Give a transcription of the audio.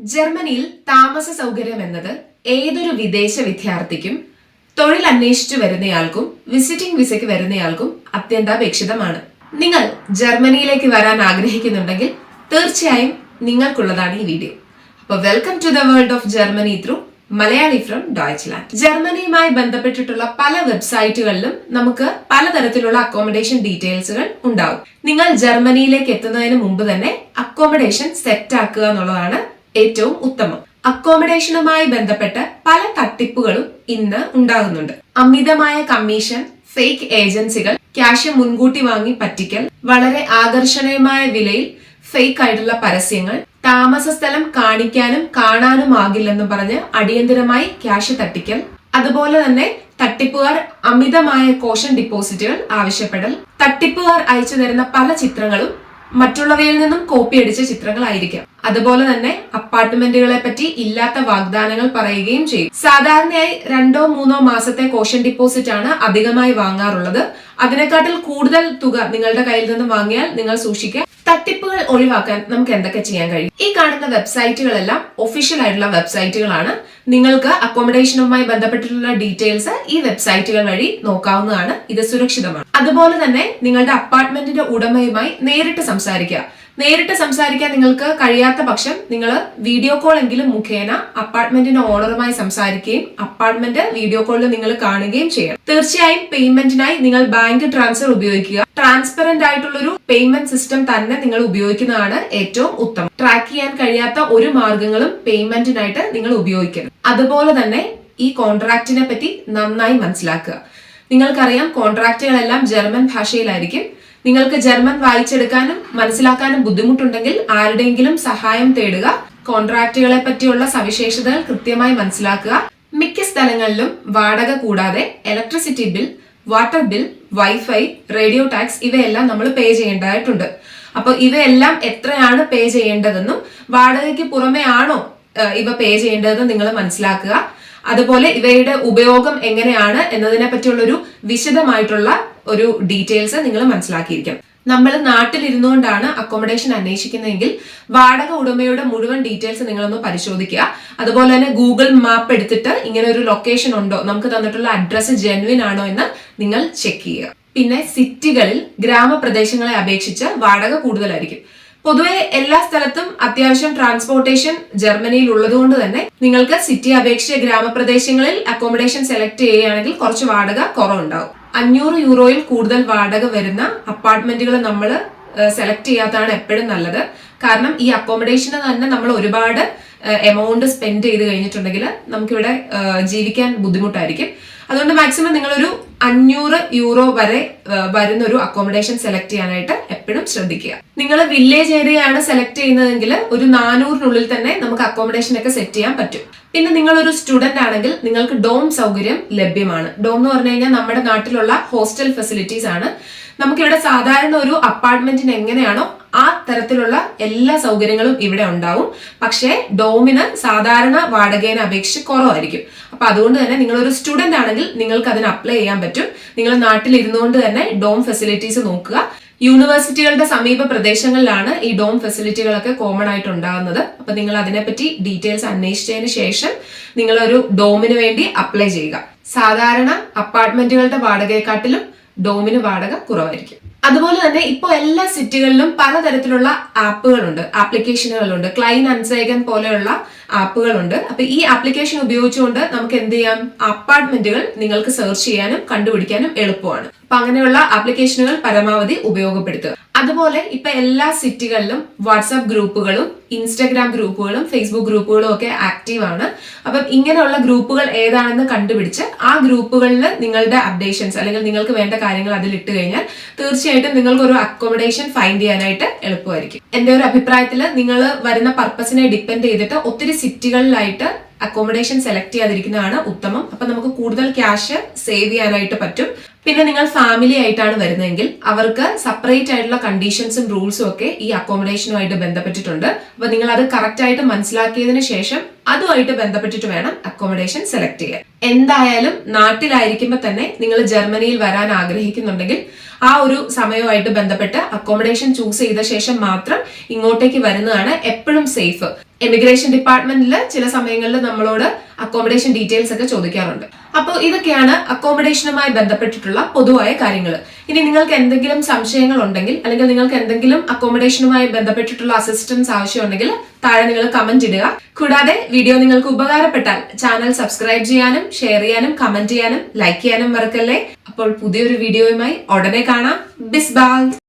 ജർമ്മനിയിൽ താമസ സൗകര്യം എന്നത് ഏതൊരു വിദേശ വിദ്യാർത്ഥിക്കും തൊഴിൽ അന്വേഷിച്ചു വരുന്നയാൾക്കും വിസിറ്റിംഗ് വിസയ്ക്ക് വരുന്നയാൾക്കും അത്യന്താപേക്ഷിതമാണ്. നിങ്ങൾ ജർമ്മനിയിലേക്ക് വരാൻ ആഗ്രഹിക്കുന്നുണ്ടെങ്കിൽ തീർച്ചയായും നിങ്ങൾക്കുള്ളതാണ് ഈ വീഡിയോ അപ്പോൾ welcome to the world of Germany through Malayali from Deutschland ജർമ്മനിയുമായി ബന്ധപ്പെട്ടിട്ടുള്ള പല വെബ്സൈറ്റുകളിലും നമുക്ക് പലതരത്തിലുള്ള അക്കോമഡേഷൻ ഡീറ്റെയിൽസുകൾ ഉണ്ടാവും. നിങ്ങൾ ജർമ്മനിയിലേക്ക് എത്തുന്നതിന് മുമ്പ് തന്നെ അക്കോമഡേഷൻ സെറ്റ് ആക്കുക എന്നുള്ളതാണ് ഏറ്റവും ഉത്തമം. അക്കോമഡേഷനുമായി ബന്ധപ്പെട്ട് പല തട്ടിപ്പുകളും ഇന്ന് ഉണ്ടാകുന്നുണ്ട്. അമിതമായ കമ്മീഷൻ ഫേക്ക് ഏജൻസികൾ ക്യാഷ് മുൻകൂട്ടി വാങ്ങി പറ്റിക്കൽ വളരെ ആകർഷണീയമായ വിലയിൽ ഫേക്ക് ആയിട്ടുള്ള പരസ്യങ്ങൾ താമസ സ്ഥലം കാണിക്കാനും കാണാനും ആകില്ലെന്ന് പറഞ്ഞ് അടിയന്തരമായി ക്യാഷ് തട്ടിക്കൽ അതുപോലെ തന്നെ തട്ടിപ്പുകാർ അമിതമായ കോഷൻ ഡിപ്പോസിറ്റുകൾ ആവശ്യപ്പെടൽ തട്ടിപ്പുകാർ അയച്ചു തരുന്ന പല ചിത്രങ്ങളും മറ്റുള്ളവയിൽ നിന്നും കോപ്പി അടിച്ച ചിത്രങ്ങളായിരിക്കാം. അതുപോലെ തന്നെ അപ്പാർട്ട്മെന്റുകളെ പറ്റി ഇല്ലാത്ത വാഗ്ദാനങ്ങൾ പറയുകയും ചെയ്യും. സാധാരണയായി രണ്ടോ മൂന്നോ മാസത്തെ കോഷൻ ഡിപ്പോസിറ്റ് ആണ് അധികമായി വാങ്ങാറുള്ളത്. അതിനെക്കാട്ടിൽ കൂടുതൽ തുക നിങ്ങളുടെ കയ്യിൽ നിന്ന് വാങ്ങിയാൽ നിങ്ങൾ സൂക്ഷിക്കുക. തട്ടിപ്പുകൾ ഒഴിവാക്കാൻ നമുക്ക് എന്തൊക്കെ ചെയ്യാൻ കഴിയും? ഈ കാണുന്ന വെബ്സൈറ്റുകളെല്ലാം ഒഫീഷ്യൽ ആയിട്ടുള്ള വെബ്സൈറ്റുകളാണ്. നിങ്ങൾക്ക് അക്കോമഡേഷനുമായി ബന്ധപ്പെട്ടിട്ടുള്ള ഡീറ്റെയിൽസ് ഈ വെബ്സൈറ്റുകൾ വഴി നോക്കാവുന്നതാണ്. ഇത് സുരക്ഷിതമാണ്. അതുപോലെ തന്നെ നിങ്ങളുടെ അപ്പാർട്ട്മെന്റിന്റെ ഉടമയുമായി നേരിട്ട് സംസാരിക്കുക. നേരിട്ട് സംസാരിക്കാൻ നിങ്ങൾക്ക് കഴിയാത്ത പക്ഷം നിങ്ങൾ വീഡിയോ കോൾ എങ്കിലും മുഖേന അപ്പാർട്ട്മെന്റിന്റെ ഓണറുമായി സംസാരിക്കുകയും അപ്പാർട്ട്മെന്റ് വീഡിയോ കോളിൽ നിങ്ങൾ കാണുകയും ചെയ്യണം. തീർച്ചയായും പേയ്മെന്റിനായി നിങ്ങൾ ബാങ്ക് ട്രാൻസ്ഫർ ഉപയോഗിക്കുക. ട്രാൻസ്പെറന്റ് ആയിട്ടുള്ളൊരു പേയ്മെന്റ് സിസ്റ്റം തന്നെ നിങ്ങൾ ഉപയോഗിക്കുന്നതാണ് ഏറ്റവും ഉത്തമം. ട്രാക്ക് ചെയ്യാൻ കഴിയാത്ത ഒരു മാർഗങ്ങളും പേയ്മെന്റിനായിട്ട് നിങ്ങൾ ഉപയോഗിക്കണം അതുപോലെ തന്നെ ഈ കോൺട്രാക്റ്റിനെ പറ്റി നന്നായി മനസ്സിലാക്കുക. നിങ്ങൾക്കറിയാം കോൺട്രാക്റ്റുകളെല്ലാം ജർമ്മൻ ഭാഷയിലായിരിക്കും. നിങ്ങൾക്ക് ജർമ്മൻ വായിച്ചെടുക്കാനും മനസ്സിലാക്കാനും ബുദ്ധിമുട്ടുണ്ടെങ്കിൽ ആരുടെയെങ്കിലും സഹായം തേടുക. കോൺട്രാക്റ്റുകളെ പറ്റിയുള്ള സവിശേഷതകൾ കൃത്യമായി മനസ്സിലാക്കുക. മിക്ക സ്ഥലങ്ങളിലും വാടക കൂടാതെ electricity bill water bill WiFi radio tax ഇവയെല്ലാം നമ്മൾ പേ ചെയ്യേണ്ടതായിട്ടുണ്ട്. അപ്പോൾ ഇവയെല്ലാം എത്രയാണ് പേ ചെയ്യേണ്ടതെന്നും വാടകയ്ക്ക് പുറമെ ആണോ ഇവ പേ ചെയ്യേണ്ടതെന്നും നിങ്ങൾ മനസ്സിലാക്കുക. അതുപോലെ ഇവയുടെ ഉപയോഗം എങ്ങനെയാണ് എന്നതിനെ പറ്റിയുള്ള ഒരു വിശദമായിട്ടുള്ള ഒരു ഡീറ്റെയിൽസ് നിങ്ങൾ മനസ്സിലാക്കിയിരിക്കും. നമ്മൾ നാട്ടിലിരുന്നുകൊണ്ടാണ് അക്കോമഡേഷൻ അന്വേഷിക്കുന്നതെങ്കിൽ വാടക ഉടമയുടെ മുഴുവൻ ഡീറ്റെയിൽസ് നിങ്ങളൊന്ന് പരിശോധിക്കുക. അതുപോലെ തന്നെ ഗൂഗിൾ മാപ്പ് എടുത്തിട്ട് ഇങ്ങനെ ഒരു ലൊക്കേഷൻ ഉണ്ടോ നമുക്ക് തന്നിട്ടുള്ള അഡ്രസ്സ് ജെന്വിൻ ആണോ എന്ന് നിങ്ങൾ ചെക്ക് ചെയ്യുക. പിന്നെ സിറ്റികളിൽ ഗ്രാമപ്രദേശങ്ങളെ അപേക്ഷിച്ച് വാടക കൂടുതലായിരിക്കും. പൊതുവെ എല്ലാ സ്ഥലത്തും അത്യാവശ്യം ട്രാൻസ്പോർട്ടേഷൻ ജർമ്മനിയിൽ ഉള്ളതുകൊണ്ട് തന്നെ നിങ്ങൾക്ക് സിറ്റി അപേക്ഷിച്ച് ഗ്രാമപ്രദേശങ്ങളിൽ അക്കോമഡേഷൻ സെലക്ട് ചെയ്യുകയാണെങ്കിൽ കുറച്ച് വാടക കുറവുണ്ടാവും. അഞ്ഞൂറ് യൂറോയിൽ കൂടുതൽ വാടക വരുന്ന അപ്പാർട്ട്മെന്റുകൾ നമ്മൾ സെലക്ട് ചെയ്യാത്തതാണ് എപ്പോഴും നല്ലത്. കാരണം ഈ അക്കോമഡേഷന് തന്നെ നമ്മൾ ഒരുപാട് എമൗണ്ട് സ്പെൻഡ് ചെയ്ത് കഴിഞ്ഞിട്ടുണ്ടെങ്കിൽ നമുക്കിവിടെ ജീവിക്കാൻ ബുദ്ധിമുട്ടായിരിക്കും. അതുകൊണ്ട് മാക്സിമം നിങ്ങളൊരു അഞ്ഞൂറ് യൂറോ വരെ വരുന്ന ഒരു അക്കോമഡേഷൻ സെലക്ട് ചെയ്യാനായിട്ട് എപ്പോഴും ശ്രദ്ധിക്കുക. നിങ്ങൾ വില്ലേജ് ഏരിയയാണ് സെലക്ട് ചെയ്യുന്നതെങ്കിൽ ഒരു നാനൂറിനുള്ളിൽ തന്നെ നമുക്ക് അക്കോമഡേഷൻ ഒക്കെ സെറ്റ് ചെയ്യാൻ പറ്റും. പിന്നെ നിങ്ങൾ ഒരു സ്റ്റുഡന്റ് ആണെങ്കിൽ നിങ്ങൾക്ക് ഡോം സൗകര്യം ലഭ്യമാണ്. ഡോം എന്ന് പറഞ്ഞു കഴിഞ്ഞാൽ നമ്മുടെ നാട്ടിലുള്ള ഹോസ്റ്റൽ ഫെസിലിറ്റീസ് ആണ്. നമുക്കിവിടെ സാധാരണ ഒരു അപ്പാർട്ട്മെന്റിന് എങ്ങനെയാണോ ആ തരത്തിലുള്ള എല്ലാ സൗകര്യങ്ങളും ഇവിടെ ഉണ്ടാവും. പക്ഷേ ഡോമിന് സാധാരണ വാടകേനെ അപേക്ഷിച്ച് കുറവായിരിക്കും. അപ്പൊ അതുകൊണ്ട് തന്നെ നിങ്ങൾ ഒരു സ്റ്റുഡന്റ് ആണെങ്കിൽ നിങ്ങൾക്ക് അതിന് അപ്ലൈ ചെയ്യാൻ പറ്റും. നിങ്ങൾ നാട്ടിൽ ഇരുന്നുകൊണ്ട് തന്നെ ഡോം ഫെസിലിറ്റീസ് നോക്കുക. യൂണിവേഴ്സിറ്റികളുടെ സമീപ പ്രദേശങ്ങളിലാണ് ഈ ഡോം ഫെസിലിറ്റികളൊക്കെ കോമൺ ആയിട്ട് ഉണ്ടാകുന്നത്. അപ്പൊ നിങ്ങൾ അതിനെപ്പറ്റി ഡീറ്റെയിൽസ് അന്വേഷിച്ചതിന് ശേഷം നിങ്ങൾ ഒരു ഡോമിന് വേണ്ടി അപ്ലൈ ചെയ്യുക. സാധാരണ അപ്പാർട്ട്മെന്റുകളുടെ വാടകയെക്കാട്ടിലും ഡോമിന് വാടക കുറവായിരിക്കും. അതുപോലെ തന്നെ ഇപ്പോൾ എല്ലാ സിറ്റികളിലും പലതരത്തിലുള്ള ആപ്പുകളുണ്ട് ആപ്ലിക്കേഷനുകളുണ്ട് ക്ലൈൻ അൻസൈഗൻ പോലെയുള്ള ആപ്പുകളുണ്ട്. അപ്പൊ ഈ ആപ്ലിക്കേഷൻ ഉപയോഗിച്ചുകൊണ്ട് നമുക്ക് എന്ത് ചെയ്യാം? അപ്പാർട്ട്മെന്റുകൾ നിങ്ങൾക്ക് സെർച്ച് ചെയ്യാനും കണ്ടുപിടിക്കാനും എളുപ്പമാണ്. അപ്പൊ അങ്ങനെയുള്ള ആപ്ലിക്കേഷനുകൾ പരമാവധി ഉപയോഗപ്പെടുത്തുക. അതുപോലെ ഇപ്പൊ എല്ലാ സിറ്റികളിലും വാട്സ്ആപ്പ് ഗ്രൂപ്പുകളും ഇൻസ്റ്റാഗ്രാം ഗ്രൂപ്പുകളും ഫേസ്ബുക്ക് ഗ്രൂപ്പുകളും ഒക്കെ ആക്റ്റീവ് ആണ് അപ്പം ഇങ്ങനെയുള്ള ഗ്രൂപ്പുകൾ ഏതാണെന്ന് കണ്ടുപിടിച്ച് ആ ഗ്രൂപ്പുകളിൽ നിങ്ങളുടെ അപ്ഡേഷൻസ് അല്ലെങ്കിൽ നിങ്ങൾക്ക് വേണ്ട കാര്യങ്ങൾ അതിൽ ഇട്ട് കഴിഞ്ഞാൽ തീർച്ചയായിട്ടും നിങ്ങൾക്ക് ഒരു അക്കോമഡേഷൻ ഫൈൻഡ് ചെയ്യാനായിട്ട് എളുപ്പമായിരിക്കും. എന്റെ ഒരു അഭിപ്രായത്തിൽ നിങ്ങൾ വരുന്ന പർപ്പസിനെ ഡിപ്പെൻഡ് ചെയ്തിട്ട് ഒത്തിരി സിറ്റികളിലായിട്ട് അക്കോമഡേഷൻ സെലക്ട് ചെയ്യാതിരിക്കുന്നതാണ് ഉത്തമം. അപ്പൊ നമുക്ക് കൂടുതൽ ക്യാഷ് സേവ് ചെയ്യാനായിട്ട് പറ്റും. പിന്നെ നിങ്ങൾ ഫാമിലി ആയിട്ടാണ് വരുന്നതെങ്കിൽ അവർക്ക് സെപ്പറേറ്റ് ആയിട്ടുള്ള കണ്ടീഷൻസും റൂൾസും ഒക്കെ ഈ അക്കോമഡേഷനുമായിട്ട് ബന്ധപ്പെട്ടിട്ടുണ്ട്. അപ്പൊ നിങ്ങൾ അത് കറക്റ്റ് ആയിട്ട് മനസ്സിലാക്കിയതിന് ശേഷം അതുമായിട്ട് ബന്ധപ്പെട്ടിട്ട് വേണം അക്കോമഡേഷൻ സെലക്ട് ചെയ്യാൻ. എന്തായാലും നാട്ടിലായിരിക്കുമ്പോൾ തന്നെ നിങ്ങൾ ജർമ്മനിയിൽ വരാൻ ആഗ്രഹിക്കുന്നുണ്ടെങ്കിൽ ആ ഒരു സമയവുമായിട്ട് ബന്ധപ്പെട്ട് അക്കോമഡേഷൻ ചൂസ് ചെയ്ത ശേഷം മാത്രം ഇങ്ങോട്ടേക്ക് വരുന്നതാണ് എപ്പോഴും സേഫ് എമിഗ്രേഷൻ ഡിപ്പാർട്ട്മെന്റിൽ ചില സമയങ്ങളിൽ നമ്മളോട് അക്കോമഡേഷൻ ഡീറ്റെയിൽസ് ഒക്കെ ചോദിക്കാറുണ്ട്. അപ്പോൾ ഇതൊക്കെയാണ് അക്കോമഡേഷനുമായി ബന്ധപ്പെട്ടിട്ടുള്ള പൊതുവായ കാര്യങ്ങൾ ഇനി നിങ്ങൾക്ക് എന്തെങ്കിലും സംശയങ്ങൾ ഉണ്ടെങ്കിൽ അല്ലെങ്കിൽ നിങ്ങൾക്ക് എന്തെങ്കിലും അക്കോമഡേഷനുമായി ബന്ധപ്പെട്ടിട്ടുള്ള അസിസ്റ്റൻസ് ആവശ്യമുണ്ടെങ്കിൽ താഴെ നിങ്ങൾ കമന്റ് ഇടുക. കൂടാതെ വീഡിയോ നിങ്ങൾക്ക് ഉപകാരപ്പെട്ടാൽ ചാനൽ സബ്സ്ക്രൈബ് ചെയ്യാനും ഷെയർ ചെയ്യാനും കമന്റ് ചെയ്യാനും ലൈക്ക് ചെയ്യാനും മറക്കല്ലേ? അപ്പോൾ പുതിയൊരു വീഡിയോയുമായി ഉടനെ കാണാം. ബിസ് ബാൽ